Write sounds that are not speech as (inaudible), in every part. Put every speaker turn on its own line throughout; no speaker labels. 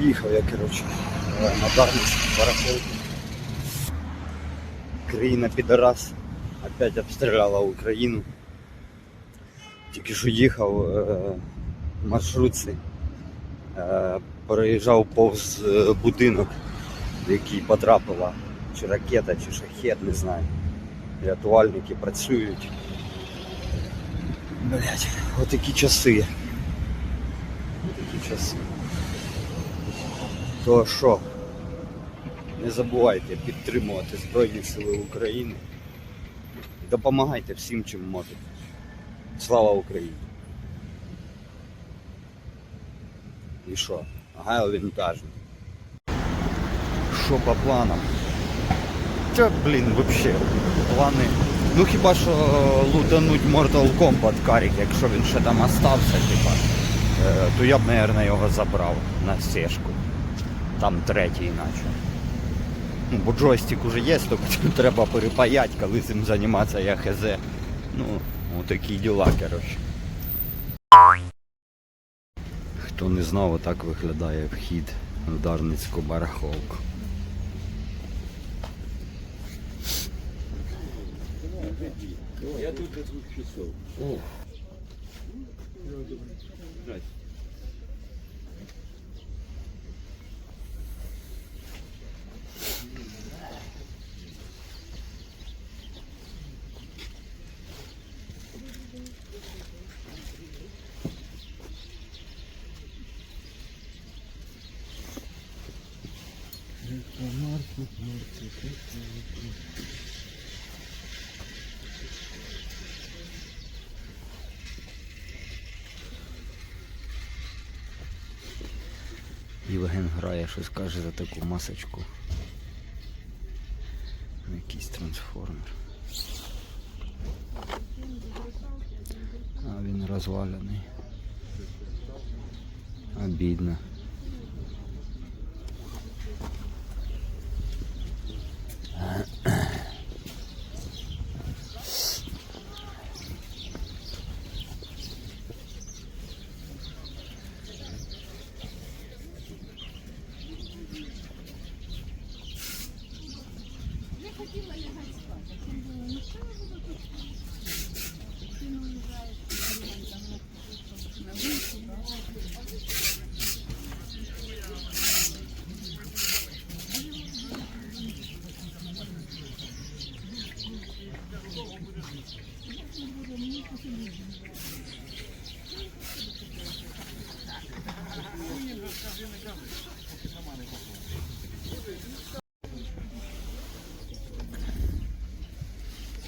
Приїхав я, коротше, на Дарницю, барахолку. Країна підарас опять обстріляла Україну. Тільки що їхав е, в маршрутці, е, переїжджав повз е, будинок, в який потрапила чи ракета, чи шахет, не знаю. Рятувальники працюють. Блять, отакі часи. Отакі часи. То що? Не забувайте підтримувати Збройні Сили України. Допомагайте всім, чим можете. Слава Україні! І що? Гайл вінтажний. Що по планам? Та, блін, вообще, плани. Ну хіба що лутануть Mortal Kombat карік, якщо він ще там остався, типа, е, то я б, мабуть, його забрав на стежку. Там третій наче. Ну, бо джойстик уже є, тільки (laughs) треба перепаять, коли цим займатися я хз. Ну, отакі діла, коротше. Хто не знав, отак виглядає вхід в Дарницьку барахолку.
Я тут часов.
Євген грає, щось каже за таку масочку. Якийсь трансформер. А він розвалений. Обідно.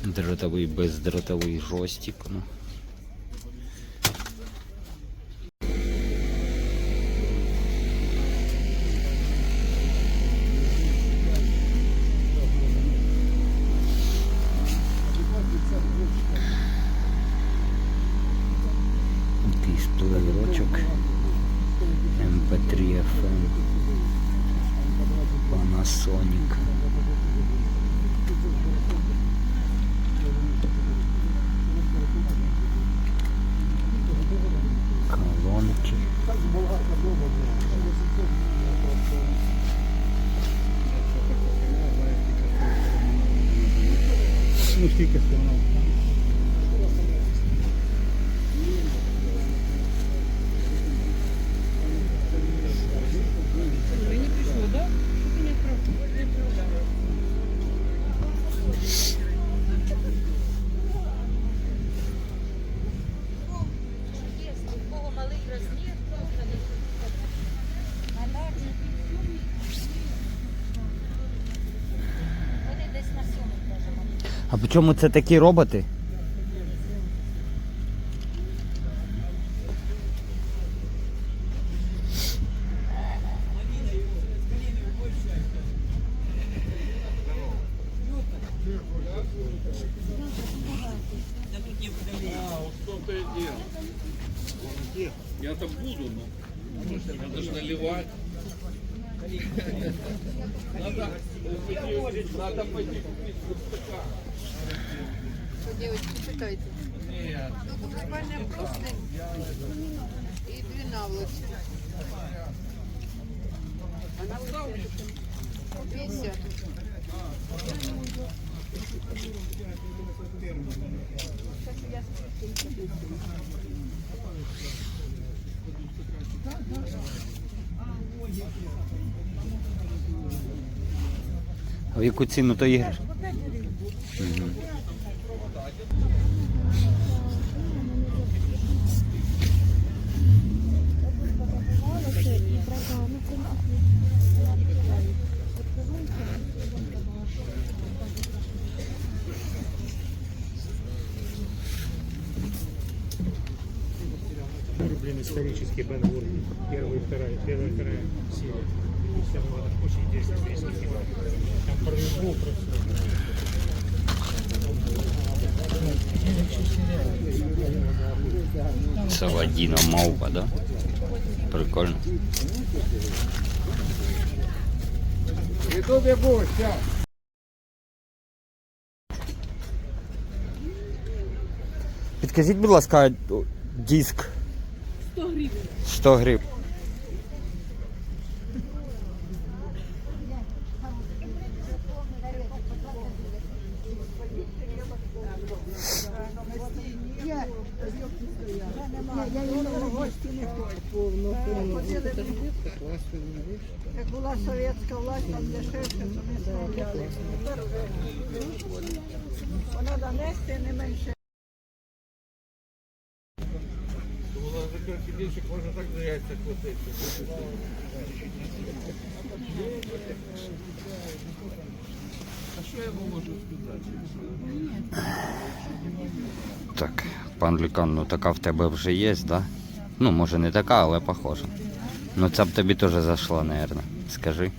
Дротовий бездротовий жостик. Ну. Panasonic. Колонки.
Ну, скільки
даже.
А по чому це такі роботи?
Я там буду, но надо же наливать. Надо, пойти купить.
Девочки, читайте.
Нет.
Только буквально просто и две наволочки.
А в яку ціну то іграшка?
Блин, исторический Бен Гур. Первая, вторая, первая, вторая серия. Вся была очень интересная история. Там про любовь, про все.
Це Вадіна мавпа, да? Прикольно. Підкажіть, будь ласка, диск
100 гривень.
100 гривень.
Як була совєтська власть, там дешевше, то ми справляли. Вона донести не менше.
Так, пан Лікан, ну така в тебе вже є, да? Ну, може не така, але похожа. Ну ця б тобі теж зайшла, мабуть. Скажи.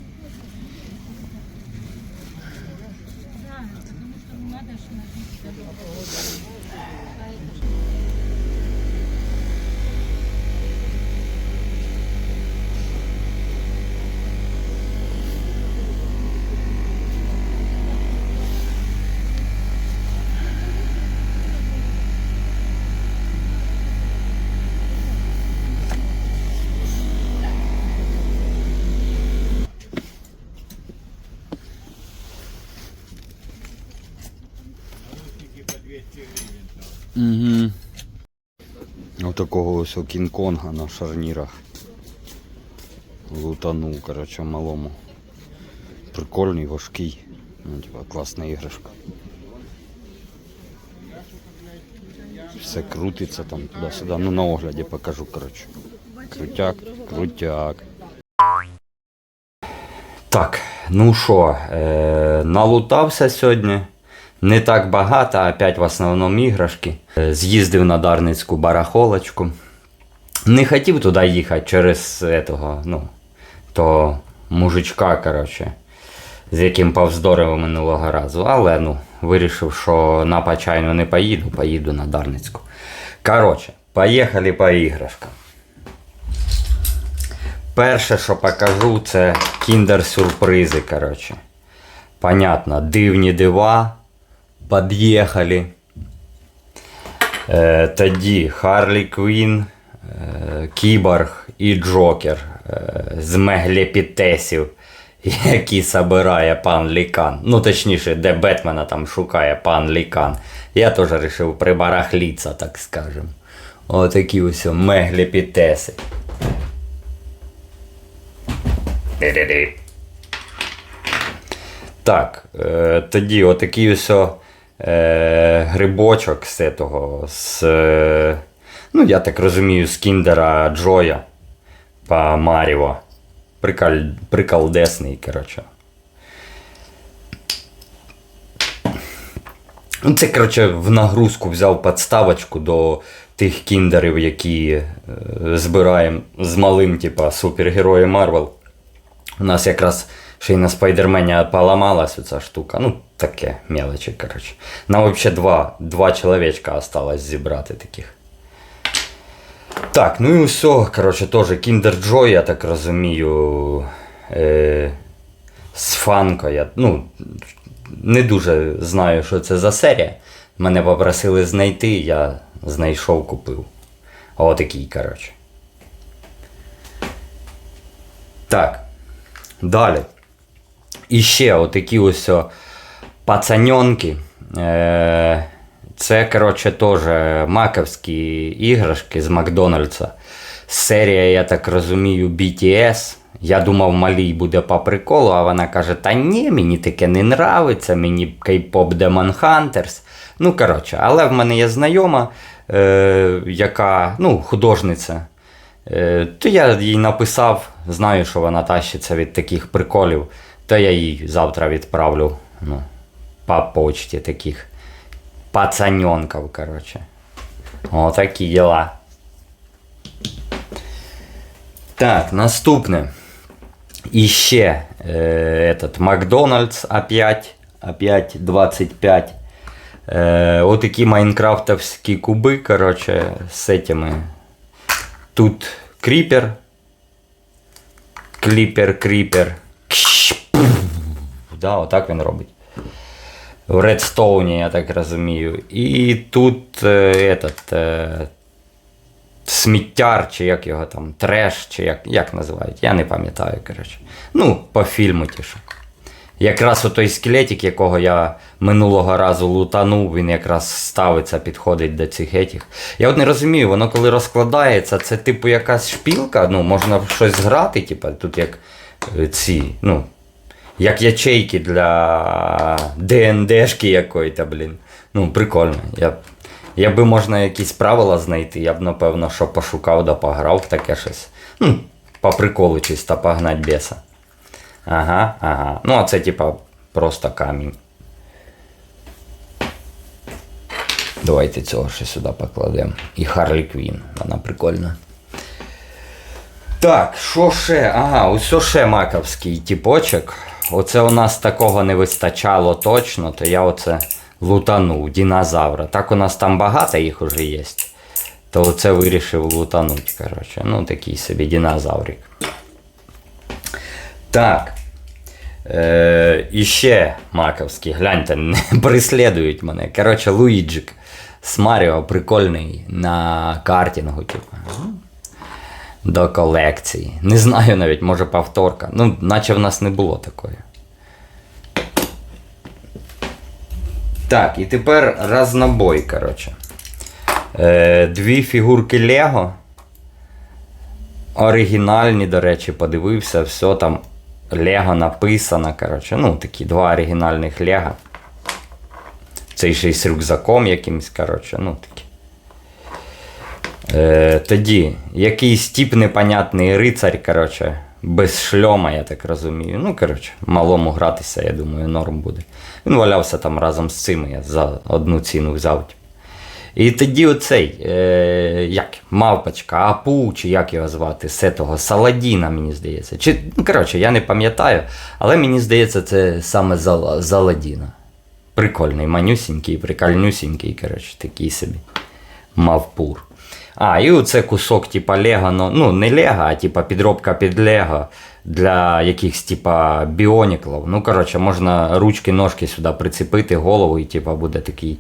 Угу. Ось у Кінг-Конга на шарнірах. Лутанув, коротше, малому. Прикольний, важкий. Ну, типа, класна іграшка. Все крутиться там туди-сюди. Ну на огляді покажу, коротше. Крутяк, крутяк. Так, ну що, е, налутався сьогодні. Не так багато, опять в основному іграшки. Е, З'їздив на Дарницьку барахолочку. Не хотів туди їхати через этого, ну, то мужичка, коротше, з яким повздорив минулого разу. Але ну, вирішив, що на Почайну не поїду, поїду на Дарницьку. Коротше, поїхали по іграшкам. Перше, що покажу, це кіндер-сюрпризи. Понятно, дивні дива. Під'їхали. Е, тоді Харлі Квін, е, Кіборг і Джокер е, з меглепітесів, які собирає пан Лікан. Ну, точніше, де Бетмена там шукає пан Лікан. Я теж вирішив прибарахліться, так скажем. Отакі ось меглепітеси. Так, е, тоді отакий ось е, грибочок з того, з, е, ну я так розумію, з кіндера Джоя по Маріво. Прикол, приколдесний, коротше. Ну, це, коротше, в нагрузку взяв подставочку до тих кіндерів, які е, збираємо з малим, типа, супергероєм Марвел. У нас якраз ще й на спайдермені поламалась оця штука. Ну, таке мелочі, коротше. Нам взагалі два, два чоловічка осталось зібрати таких. Так, ну і все, коротше, теж Kinder Joy, я так розумію. Е, з фанко. Я, ну, не дуже знаю, що це за серія. Мене попросили знайти, я знайшов, купив. Отакий, коротше. Так.
Далі. І ще отакі ось пацаньонки. Е, це, коротше, теж маковські іграшки з Макдональдса. Серія, я так розумію, BTS. Я думав, малій буде по приколу, а вона каже: Та ні, мені таке не нравиться, мені K-pop Demon Hunters. Ну, коротше, але в мене є знайома, е, яка ну, художниця. Е, то я їй написав, знаю, що вона тащиться від таких приколів, то я їй завтра відправлю ну, по почті таких пацаньонків, коротше. Отакі діла. Так, наступне. І ще е, этот Макдональдс опять, опять 25. Е, отакі майнкрафтовські куби, коротше, з этими. Тут кріпер. Кліпер, кріпер. Да, отак він робить. В редстоуні, я так розумію. І тут е, этот, е, сміттяр, чи як його там, треш, чи як, як називають, я не пам'ятаю, коротше. Ну, по фільму ті що. Якраз отой скелетик, якого я минулого разу лутанув, він якраз ставиться, підходить до цих етіх. Я от не розумію, воно коли розкладається, це типу якась шпілка, ну, можна щось зграти, типу, тут як е, ці, ну, як ячейки для ДНДшки якої-то, блін. Ну, прикольно. Я, якби можна якісь правила знайти, я б, напевно, що пошукав да пограв таке щось. Ну, по приколу чисто погнать беса. Ага, ага. Ну, а це типа просто камінь. Давайте цього ще сюди покладемо. І Харлі Квін. Вона прикольна. Так, що ще? Ага, ось ще маковський типочок. Оце у нас такого не вистачало точно, то я оце лутанув, динозавра. Так у нас там багато їх уже є. То оце вирішив лутануть, коротше. Ну, такий собі динозаврик. Так. Е, і ще гляньте, не (laughs) преслідують мене. Коротше, Луїджик з Маріо прикольний на картингу, типу. До колекції. Не знаю навіть, може повторка. Ну, наче в нас не було такої. Так, і тепер разнобой, коротше. Е, дві фігурки Лего. Оригінальні, до речі, подивився, все там Лего написано. Коротше, ну, такі два оригінальних Лего. Цей ще й з рюкзаком якимось, коротше, ну такі. Е, тоді якийсь тип непонятний рицарь, коротше, без шльома, я так розумію. Ну, коротше, малому гратися, я думаю, норм буде. Він валявся там разом з цими, я за одну ціну взяв. І тоді оцей, е, як, мавпочка, Апу, чи як його звати, з того Саладіна, мені здається. Чи, ну, коротше, я не пам'ятаю, але мені здається, це саме Зал- Заладіна. Прикольний, манюсінький, прикольнюсінький, коротше, такий собі. Мавпур. А, і оце кусок, типа Лего, ну, не Лего, а типа підробка під Лего для якихось типа біоніклів. Ну, коротше, можна ручки, ножки сюди прицепити, голову, і типа буде такий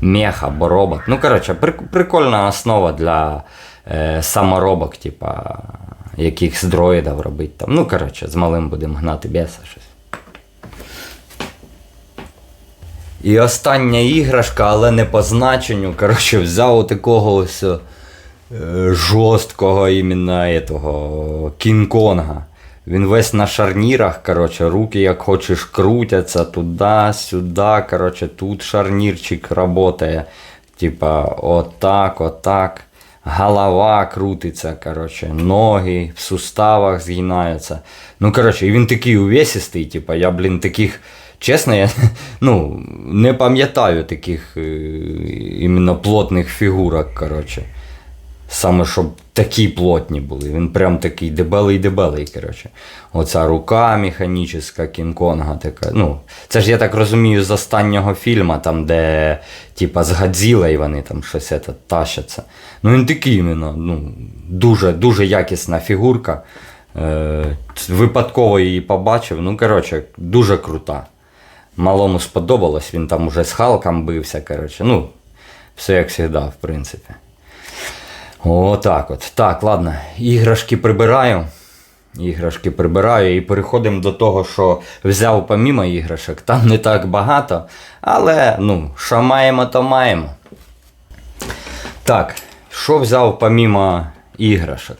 мех або робот. Ну, коротше, прикольна основа для е, саморобок, типа якихось дроїдів робити там. Ну, коротше, з малим будемо гнати беса щось. І остання іграшка, але не по значенню. Коротше, взяв такого ось жорсткого іменно этого Кінг-Конга. Він весь на шарнірах, коротше, руки як хочеш крутяться туди, сюди, коротше, тут шарнірчик працює. Типа, отак, отак. Голова крутиться, коротше, ноги в суставах згинаються. Ну, коротше, і він такий увесистий, типа, я, блін, таких. Чесно, я (laughs) ну, не пам'ятаю таких е, іменно плотних фігурок, коротше. Саме щоб такі плотні були. Він прям такий дебелий-дебелий, коротше. Оця рука механічна Кінг-Конга така. Ну, це ж я так розумію з останнього фільму, там, де типа з Годзілою вони там щось це, тащаться. Ну він такий іменно, ну, дуже, дуже якісна фігурка. Е, випадково її побачив. Ну, коротше, дуже крута. Малому сподобалось, він там уже з Халком бився, коротше. Ну, все як завжди, в принципі. Отак от. Так, ладно. Іграшки прибираю. іграшки прибираю і переходимо до того, що взяв помімо іграшок. Там не так багато, але ну, що маємо, то маємо. Так, що взяв помімо іграшок?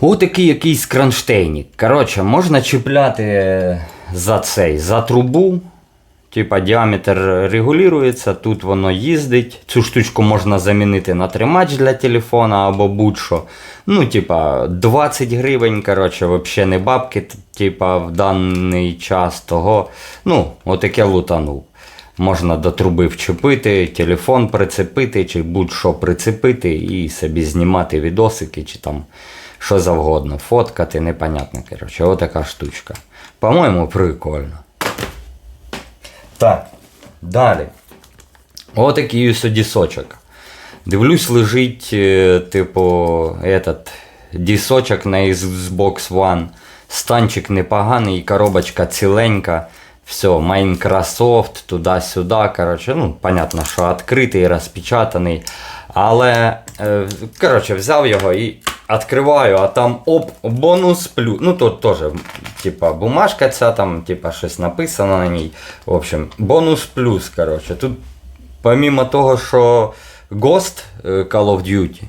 Отакий якийсь кронштейник. Коротше, можна чіпляти за цей, за трубу. Типа діаметр регулюється, тут воно їздить. Цю штучку можна замінити на тримач для телефона або будь-що. Ну, типа, 20 гривень, коротше, взагалі не бабки, типа, в даний час того. Ну, отаке лутанув. Можна до труби вчепити, телефон прицепити, чи будь-що прицепити і собі знімати відосики, чи там що завгодно. Фоткати, непонятно. Коротше, отака штучка. По-моєму, прикольно. Так, далі. Отакий ось дісочок. Дивлюсь, лежить, е, типу, этот, дісочок на Xbox One. Станчик непоганий, коробочка ціленька. Все, Microsoft, туди-сюди. Коротше, ну, понятно, що відкритий, розпечатаний. Але, е, коротше, взяв його і відкриваю, а там оп, бонус плюс. Ну, тут теж, типа, бумажка ця, там, типа, щось написано на ній. В общем, бонус плюс, коротше. Тут помимо того, що Ghost е, Call of Duty,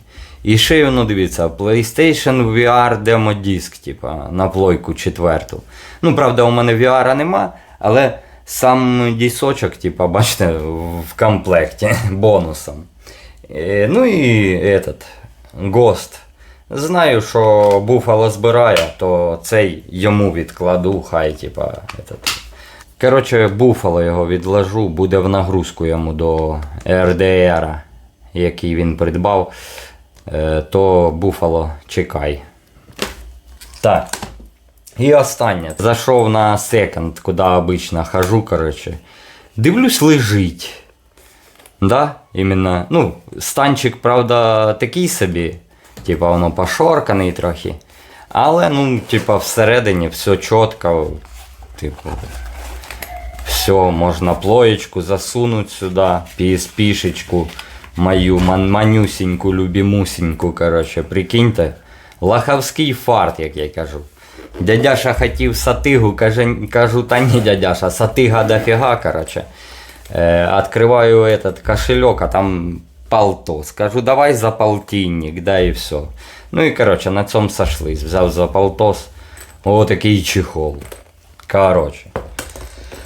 і ще й, ну дивіться, PlayStation VR Demo Disc, типа, на плойку четверту. Ну, правда, у мене VR нема, але сам дісочок, типа, бачите, в комплекті (laughs) бонусом. Е, Ну і этот, Ghost. Знаю, що Буфало збирає, то цей йому відкладу, хай, типа, этот. Коротше, Буфало його відложу, буде в нагрузку йому до РДР, який він придбав. Е, То Буфало чекай. Так. І останнє. Зайшов на секонд, куди обично хожу, коротше. Дивлюсь, лежить. Да, іменно. Ну, станчик, правда, такий собі. Типа воно пошорканий трохи. Але, ну, типа, всередині все чітко. Типу, все, можна плоєчку засунути сюди, PSP-шечку, мою ман- манюсіньку, любімусіньку, коротше, прикиньте. Лахавський фарт, як я кажу. Дядяша хотів сатигу, каже, кажу, та ні, дядяша, сатига дофіга, коротше. Е, открываю этот кошелек, а там полтос. Скажу, давай за полтинник, да и все. Ну и, короче, на цьому сошлись. Взяв за полтос. Отакий чехол. Короче.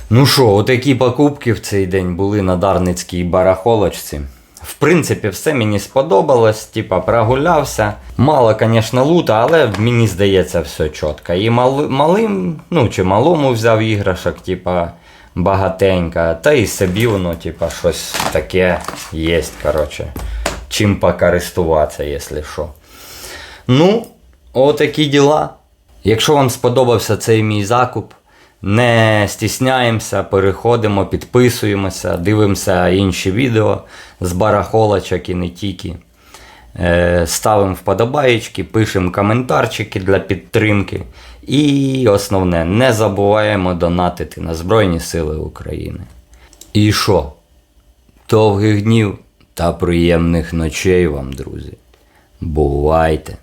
Ну що, отакі покупки в цей день були на Дарницькій барахолочці. В принципі, все мені сподобалось, типа прогулявся. Мало, звісно, лута, але мені здається все чітко. І мал, малим, ну чи малому взяв іграшок, типа багатенько, та і собі воно, типа, щось таке є, коротше. Чим покористуватися, якщо що. Ну, отакі діла. Якщо вам сподобався цей мій закуп, не стісняємося, переходимо, підписуємося, дивимося інші відео з барахолочок і не тільки. Е, Ставимо вподобаєчки, пишемо коментарчики для підтримки. І основне, не забуваємо донатити на Збройні Сили України. І що? Довгих днів та приємних ночей вам, друзі. Бувайте!